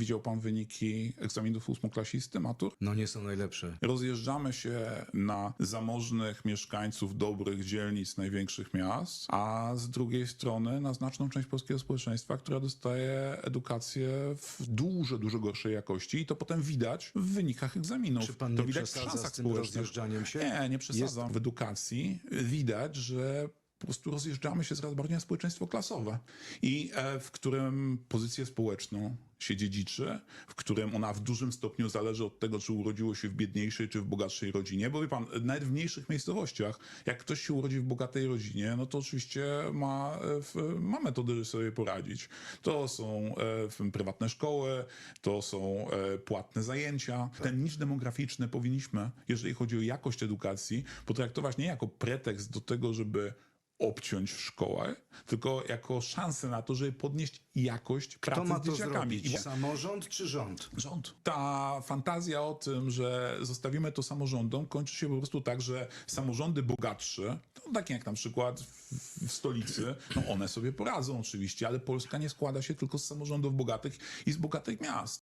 Widział pan wyniki egzaminów ósmoklasisty, matur? No nie są najlepsze. Rozjeżdżamy się na zamożnych mieszkańców dobrych dzielnic największych miast, a z drugiej strony na znaczną część polskiego społeczeństwa, która dostaje edukację w dużo, dużo gorszej jakości i to potem widać w wynikach egzaminów. Czy pan to nie widać w przesadza szansach z tym społecznych. rozjeżdżaniem się? Nie, nie przesadzam. W edukacji widać, że po prostu rozjeżdżamy się coraz bardziej na społeczeństwo klasowe i e, w którym pozycję społeczną się dziedziczy, w którym ona w dużym stopniu zależy od tego, czy urodziło się w biedniejszej czy w bogatszej rodzinie, bo wie pan, nawet w mniejszych miejscowościach, jak ktoś się urodzi w bogatej rodzinie, no to oczywiście ma, e, ma metody, żeby sobie poradzić. To są e, prywatne szkoły, to są płatne zajęcia. Ten nicz demograficzny powinniśmy, jeżeli chodzi o jakość edukacji, potraktować nie jako pretekst do tego, żeby obciąć w szkołę, tylko jako szansę na to, żeby podnieść jakość pracy Kto ma z to dzieciakami. zrobić? I Samorząd czy rząd? Rząd. Ta fantazja o tym, że zostawimy to samorządom, kończy się po prostu tak, że samorządy bogatsze, no takie jak na przykład w, w stolicy, no one sobie poradzą oczywiście, ale Polska nie składa się tylko z samorządów bogatych i z bogatych miast.